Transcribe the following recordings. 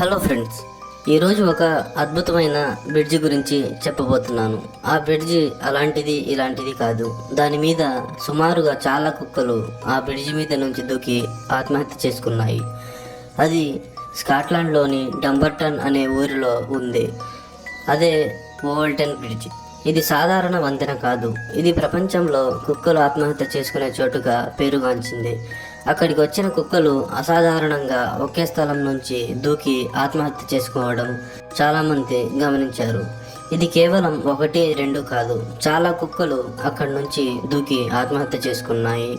Hello friends ఈరోజు ఒక అద్భుతమైన బ్రిడ్జి గురించి చెప్పబోతున్నాను. ఆ బ్రిడ్జి అలాంటిది ఇలాంటిది కాదు. దాని మీద సుమారుగా చాలా కుక్కలు ఆ బ్రిడ్జి మీద నుంచి దూకి ఆత్మహత్య చేసుకున్నాయి. అది స్కాట్లాండ్లోని డంబర్టన్ అనే ఊరిలో ఉంది. అదే ఓవల్టన్ బ్రిడ్జ్. ఇది సాధారణ వంతెన కాదు. ఇది ప్రపంచంలో కుక్కలు ఆత్మహత్య చేసుకునే చోటుగా పేరుగాంచింది. అక్కడికి వచ్చిన కుక్కలు అసాధారణంగా ఒకే స్థలం నుంచి దూకి ఆత్మహత్య చేసుకోవడం చాలామంది గమనించారు. ఇది కేవలం ఒకటి రెండు కాదు. చాలా కుక్కలు అక్కడి నుంచి దూకి ఆత్మహత్య చేసుకున్నాయి.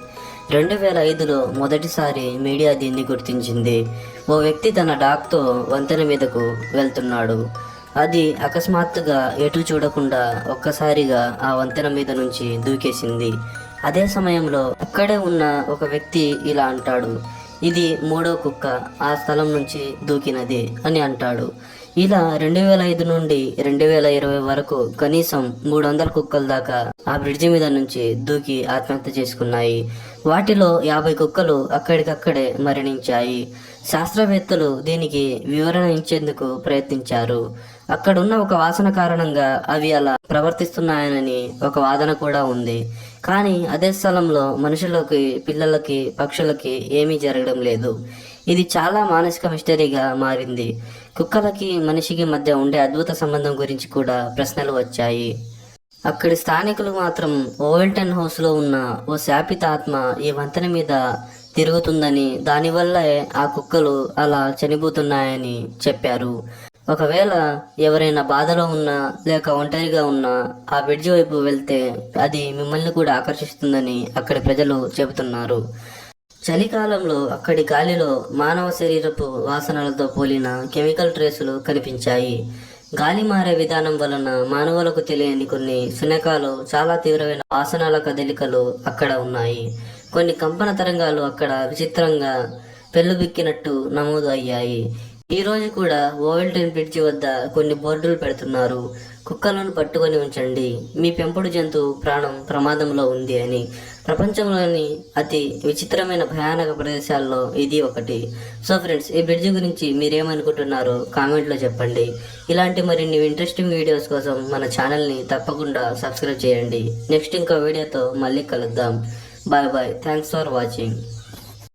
రెండు వేల ఐదులో మొదటిసారి మీడియా దీన్ని గుర్తించింది. ఓ వ్యక్తి తన డాక్తో వంతెన మీదకు వెళ్తున్నాడు. అది అకస్మాత్తుగా ఎటు చూడకుండా ఒక్కసారిగా ఆ వంతెన మీద నుంచి దూకేసింది. అదే సమయంలో అక్కడే ఉన్న ఒక వ్యక్తి ఇలా అంటాడు ఇది మూడో కుక్క ఆ స్థలం నుంచి దూకినది అని అంటాడు. ఇలా రెండు వేల ఐదు నుండి రెండు వేల ఇరవై వరకు కనీసం మూడు వందల కుక్కల దాకా ఆ బ్రిడ్జి మీద నుంచి దూకి ఆత్మహత్య చేసుకున్నాయి. వాటిలో యాభై కుక్కలు అక్కడికక్కడే మరణించాయి. శాస్త్రవేత్తలు దీనికి వివరణ ఇచ్చేందుకు ప్రయత్నించారు. అక్కడున్న ఒక వాసన కారణంగా అవి అలా ప్రవర్తిస్తున్నాయనని ఒక వాదన కూడా ఉంది. కానీ అదే స్థలంలో మనుషులకి పిల్లలకి పక్షులకి ఏమీ జరగడం లేదు. ఇది చాలా మానసిక మిస్టరీగా మారింది. కుక్కలకి మనిషికి మధ్య ఉండే అద్భుత సంబంధం గురించి కూడా ప్రశ్నలు వచ్చాయి. అక్కడి స్థానికులు మాత్రం ఓవెల్టన్ హౌస్లో ఉన్న ఓ శాపిత ఆత్మ ఈ వంతెన మీద తిరుగుతుందని దానివల్లే ఆ కుక్కలు అలా చనిపోతున్నాయని చెప్పారు. ఒకవేళ ఎవరైనా బాధలో ఉన్నా లేక ఒంటరిగా ఉన్నా ఆ బ్రిడ్జి వైపు వెళ్తే అది మిమ్మల్ని కూడా ఆకర్షిస్తుందని అక్కడి ప్రజలు చెబుతున్నారు. చలికాలంలో అక్కడి గాలిలో మానవ శరీరపు వాసనలతో పోలిన కెమికల్ ట్రేసులు కనిపించాయి. గాలి మారే విధానం వలన మానవులకు తెలియని కొన్ని శునకాలు చాలా తీవ్రమైన వాసనల కదలికలు అక్కడ ఉన్నాయి. కొన్ని కంపన తరంగాలు అక్కడ విచిత్రంగా పెళ్ళుబిక్కినట్టు నమోదు అయ్యాయి. ఈ రోజు కూడా ఓవెల్టన్ బ్రిడ్జి వద్ద కొన్ని బోర్డులు పెడుతున్నారు. కుక్కలను పట్టుకొని ఉంచండి. మీ పెంపుడు జంతువు ప్రాణం ప్రమాదంలో ఉంది అని. ప్రపంచంలోని అతి విచిత్రమైన భయానక ప్రదేశాల్లో ఇది ఒకటి. సో ఫ్రెండ్స్ ఈ బ్రిడ్జి గురించి మీరేమనుకుంటున్నారో కామెంట్లో చెప్పండి. ఇలాంటి మరిన్ని ఇంట్రెస్టింగ్ వీడియోస్ కోసం మన ఛానల్ని తప్పకుండా సబ్స్క్రైబ్ చేయండి. నెక్స్ట్ ఇంకో వీడియోతో మళ్ళీ కలుద్దాం. Bye bye. Thanks for watching.